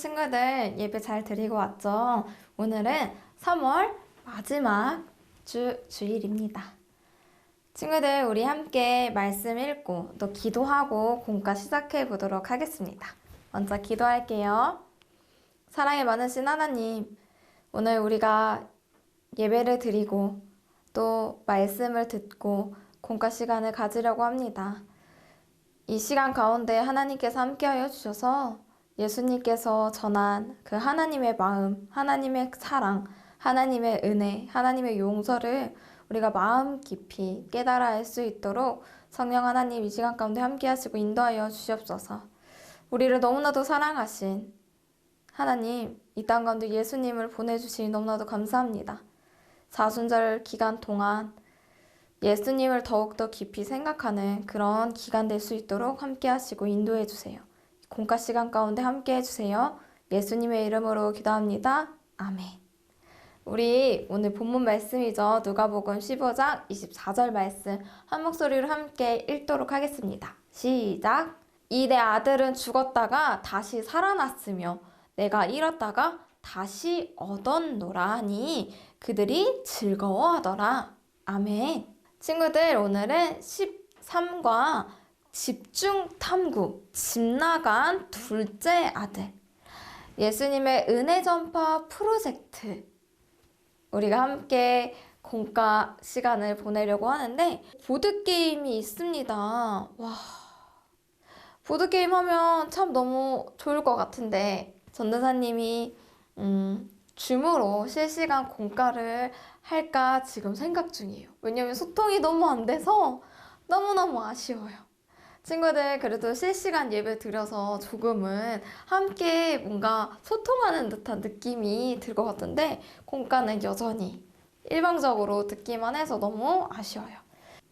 친구들 예배 잘 드리고 왔죠? 오늘은 3월 마지막 주, 주일입니다. 친구들, 우리 함께 말씀 읽고 또 기도하고 공과 시작해 보도록 하겠습니다. 먼저 기도할게요. 사랑이 많으신 하나님, 오늘 우리가 예배를 드리고 또 말씀을 듣고 공과 시간을 가지려고 합니다. 이 시간 가운데 하나님께서 함께하여 주셔서 예수님께서 전한 그 하나님의 마음, 하나님의 사랑, 하나님의 은혜, 하나님의 용서를 우리가 마음 깊이 깨달아 알 수 있도록 성령 하나님 이 시간 가운데 함께 하시고 인도하여 주시옵소서. 우리를 너무나도 사랑하신 하나님, 이 땅 가운데 예수님을 보내주시니 너무나도 감사합니다. 사순절 기간 동안 예수님을 더욱더 깊이 생각하는 그런 기간 될 수 있도록 함께 하시고 인도해 주세요. 공과 시간 가운데 함께 해주세요. 예수님의 이름으로 기도합니다. 아멘. 우리 오늘 본문 말씀이죠. 누가복음 15장 24절 말씀 한 목소리로 함께 읽도록 하겠습니다. 시작. 이 내 아들은 죽었다가 다시 살아났으며 내가 잃었다가 다시 얻었노라 하니 그들이 즐거워하더라. 아멘. 친구들 오늘은 13과 집중 탐구, 집 나간 둘째 아들. 예수님의 은혜 전파 프로젝트. 우리가 함께 공과 시간을 보내려고 하는데, 보드게임이 있습니다. 와. 보드게임 하면 참 너무 좋을 것 같은데, 전도사님이, 음, 줌으로 실시간 공과를 할까 지금 생각 중이에요. 왜냐면 소통이 너무 안 돼서 너무너무 아쉬워요. 친구들 그래도 실시간 예배 드려서 조금은 함께 뭔가 소통하는 듯한 느낌이 들 것 같은데 공과는 여전히 일방적으로 듣기만 해서 너무 아쉬워요.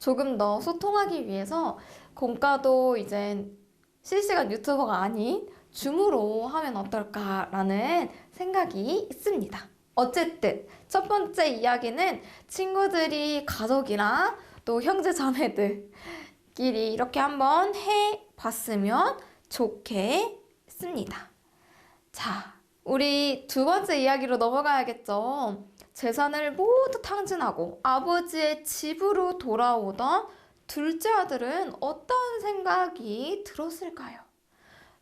조금 더 소통하기 위해서 공과도 이제 실시간 유튜버가 아닌 줌으로 하면 어떨까라는 생각이 있습니다. 어쨌든 첫 번째 이야기는 친구들이 가족이랑 또 형제 자매들 끼리 이렇게 한번 해 봤으면 좋겠습니다. 자, 우리 두 번째 이야기로 넘어가야겠죠. 재산을 모두 탕진하고 아버지의 집으로 돌아오던 둘째 아들은 어떤 생각이 들었을까요?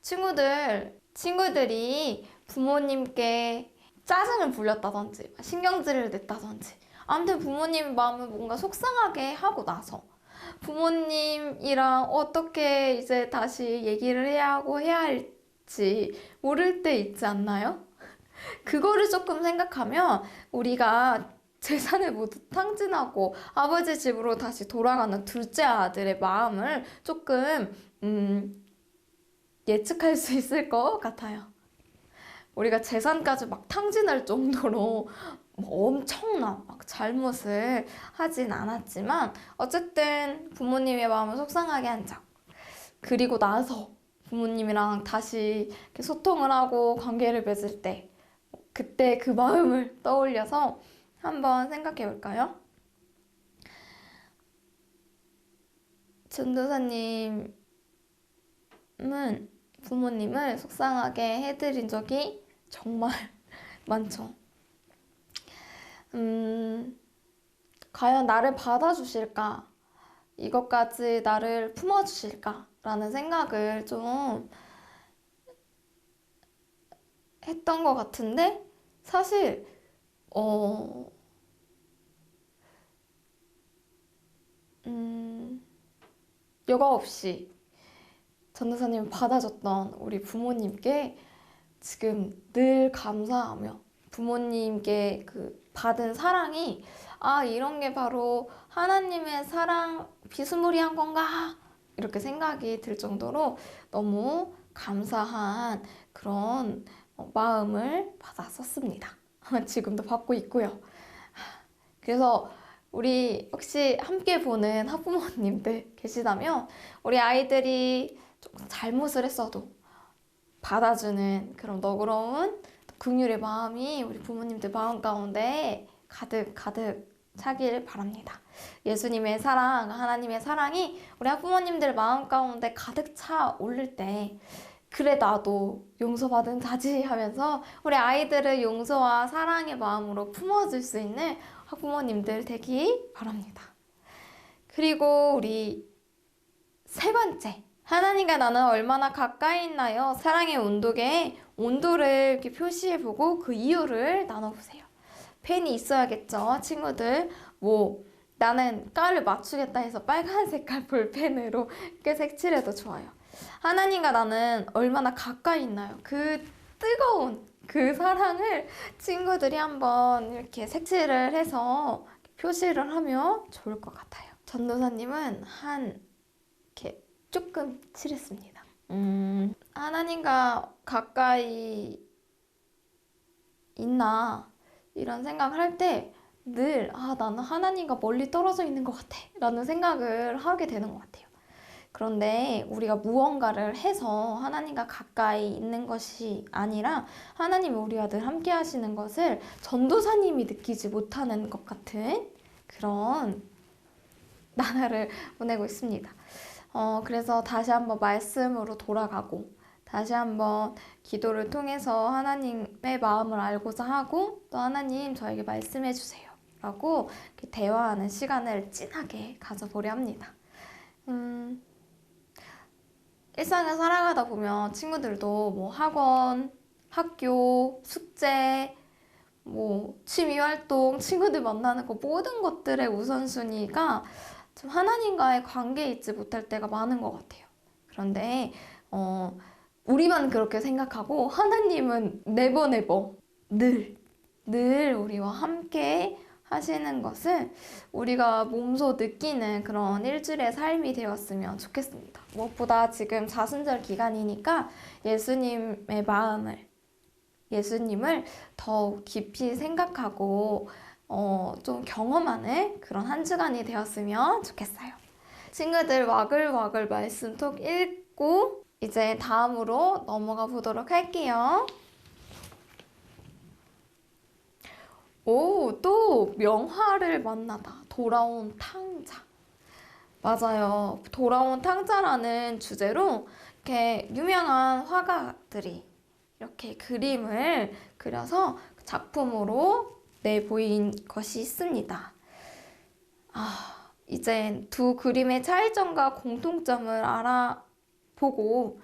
친구들, 친구들이 부모님께 짜증을 부렸다든지, 신경질을 냈다든지, 아무튼 부모님 마음을 뭔가 속상하게 하고 나서 부모님이랑 어떻게 이제 다시 얘기를 해야 하고 해야 할지 모를 때 있지 않나요? 그거를 조금 생각하면 우리가 재산을 모두 탕진하고 아버지 집으로 다시 돌아가는 둘째 아들의 마음을 조금 음, 예측할 수 있을 것 같아요. 우리가 재산까지 막 탕진할 정도로 뭐 엄청난 막 잘못을 하진 않았지만 어쨌든 부모님의 마음을 속상하게 한 적. 그리고 나서 부모님이랑 다시 소통을 하고 관계를 맺을 때 그때 그 마음을 떠올려서 한번 생각해 볼까요? 전도사님은 부모님을 속상하게 해드린 적이 정말 많죠. 음, 과연 나를 받아주실까? 이것까지 나를 품어주실까? 라는 생각을 좀 했던 것 같은데, 사실, 어, 음, 여과 없이 전도사님을 받아줬던 우리 부모님께 지금 늘 감사하며 부모님께 그 받은 사랑이 아, 이런 게 바로 하나님의 사랑 비스무리한 건가? 이렇게 생각이 들 정도로 너무 감사한 그런 어, 마음을 받았었습니다. 지금도 받고 있고요. 그래서 우리 혹시 함께 보는 학부모님들 계시다면 우리 아이들이 조금 잘못을 했어도 받아주는 그런 너그러운 긍휼의 마음이 우리 부모님들 마음 가운데 가득 가득 차길 바랍니다. 예수님의 사랑, 하나님의 사랑이 우리 학부모님들 마음 가운데 가득 차 오를 때 그래 나도 용서받은 자지 하면서 우리 아이들을 용서와 사랑의 마음으로 품어줄 수 있는 학부모님들 되기 바랍니다. 그리고 우리 세 번째 하나님과 나는 얼마나 가까이 있나요? 사랑의 온도계에 온도를 이렇게 표시해보고 그 이유를 나눠보세요. 펜이 있어야겠죠, 친구들. 뭐 나는 깔을 맞추겠다 해서 빨간 색깔 볼펜으로 이렇게 색칠해도 좋아요. 하나님과 나는 얼마나 가까이 있나요? 그 뜨거운 그 사랑을 친구들이 한번 이렇게 색칠을 해서 표시를 하면 좋을 것 같아요. 전도사님은 한 이렇게 조금 칠했습니다. 음, 하나님과 가까이 있나 이런 생각을 할 때 늘 아, 나는 하나님과 멀리 떨어져 있는 것 같아 라는 생각을 하게 되는 것 같아요. 그런데 우리가 무언가를 해서 하나님과 가까이 있는 것이 아니라 하나님이 우리와 늘 함께 하시는 것을 전도사님이 느끼지 못하는 것 같은 그런 나날을 보내고 있습니다. 어, 그래서 다시 한번 말씀으로 돌아가고 다시 한번 기도를 통해서 하나님의 마음을 알고자 하고 또 하나님 저에게 말씀해 주세요. 라고 대화하는 시간을 진하게 가져보려 합니다. 음, 일상을 살아가다 보면 친구들도 뭐 학원, 학교, 숙제, 뭐 취미 활동, 친구들 만나는 거 모든 것들의 우선순위가 좀 하나님과의 관계에 있지 못할 때가 많은 것 같아요. 그런데 어, 우리만 그렇게 생각하고 하나님은 네버 네버 늘, 늘 우리와 함께 하시는 것을 우리가 몸소 느끼는 그런 일주일의 삶이 되었으면 좋겠습니다. 무엇보다 지금 자순절 기간이니까 예수님의 마음을, 예수님을 더 깊이 생각하고 어, 좀 경험하는 그런 한 주간이 되었으면 좋겠어요. 친구들 와글와글 말씀톡 읽고 이제 다음으로 넘어가 보도록 할게요. 오, 또 명화를 만나다. 돌아온 탕자. 맞아요. 돌아온 탕자라는 주제로 이렇게 유명한 화가들이 이렇게 그림을 그려서 작품으로 내 보인 것이 있습니다. 아, 이제 두 그림의 차이점과 공통점을 알아보고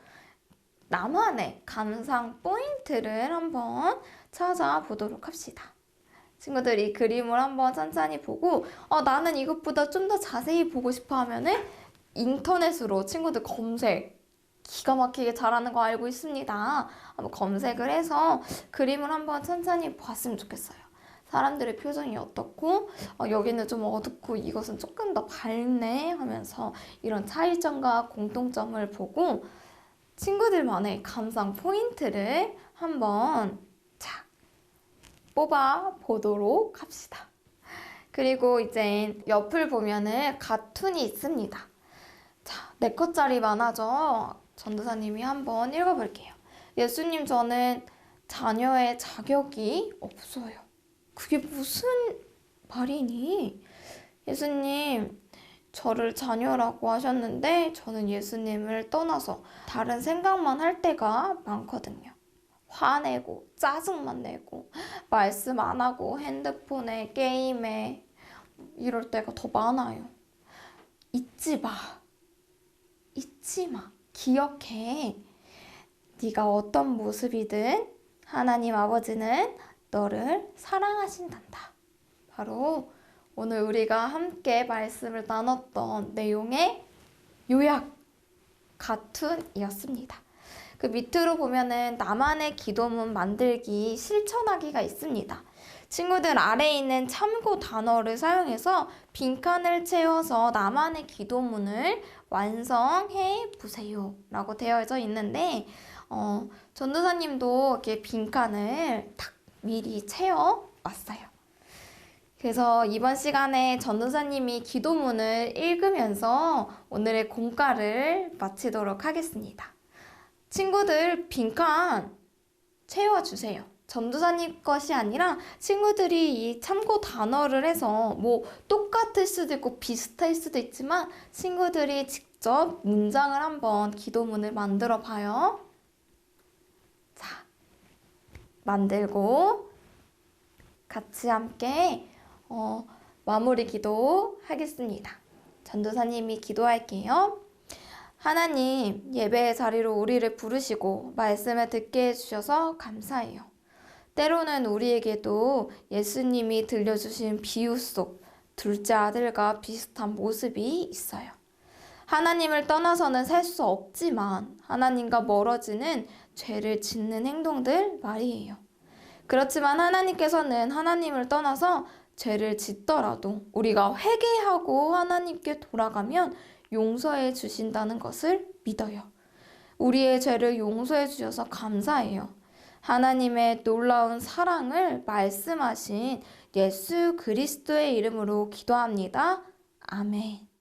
나만의 감상 포인트를 한번 찾아보도록 합시다. 친구들 이 그림을 한번 천천히 보고 어, 나는 이것보다 좀 더 자세히 보고 싶어 하면은 인터넷으로 친구들 검색 기가 막히게 잘하는 거 알고 있습니다. 한번 검색을 해서 그림을 한번 천천히 봤으면 좋겠어요. 사람들의 표정이 어떻고 어, 여기는 좀 어둡고 이것은 조금 더 밝네 하면서 이런 차이점과 공통점을 보고 친구들만의 감상 포인트를 한번 자 뽑아 보도록 합시다. 그리고 이제 옆을 보면은 가툰이 있습니다. 자, 네 컷짜리 만화죠. 전도사님이 한번 읽어볼게요. 예수님, 저는 자녀의 자격이 없어요. 그게 무슨 말이니? 예수님, 저를 자녀라고 하셨는데 저는 예수님을 떠나서 다른 생각만 할 때가 많거든요. 화내고 짜증만 내고 말씀 안 하고 핸드폰에 게임에 이럴 때가 더 많아요. 잊지 마. 잊지 마. 기억해. 네가 어떤 모습이든 하나님 아버지는 너를 사랑하신단다. 바로 오늘 우리가 함께 말씀을 나눴던 내용의 요약 가툰이었습니다. 그 밑으로 보면은 나만의 기도문 만들기 실천하기가 있습니다. 친구들 아래에 있는 참고 단어를 사용해서 빈칸을 채워서 나만의 기도문을 완성해 보세요. 라고 되어져 있는데, 어, 전도사님도 이렇게 빈칸을 탁 미리 채워 왔어요. 그래서 이번 시간에 전도사님이 기도문을 읽으면서 오늘의 공과를 마치도록 하겠습니다. 친구들 빈칸 채워주세요. 전도사님 것이 아니라 친구들이 이 참고 단어를 해서 뭐 똑같을 수도 있고 비슷할 수도 있지만 친구들이 직접 문장을 한번 기도문을 만들어 봐요. 만들고 같이 함께 어, 마무리 기도 하겠습니다. 전도사님이 기도할게요. 하나님, 예배의 자리로 우리를 부르시고 말씀을 듣게 해주셔서 감사해요. 때로는 우리에게도 예수님이 들려주신 비유 속 둘째 아들과 비슷한 모습이 있어요. 하나님을 떠나서는 살 수 없지만 하나님과 멀어지는 죄를 짓는 행동들 말이에요. 그렇지만 하나님께서는 하나님을 떠나서 죄를 짓더라도 우리가 회개하고 하나님께 돌아가면 용서해 주신다는 것을 믿어요. 우리의 죄를 용서해 주셔서 감사해요. 하나님의 놀라운 사랑을 말씀하신 예수 그리스도의 이름으로 기도합니다. 아멘.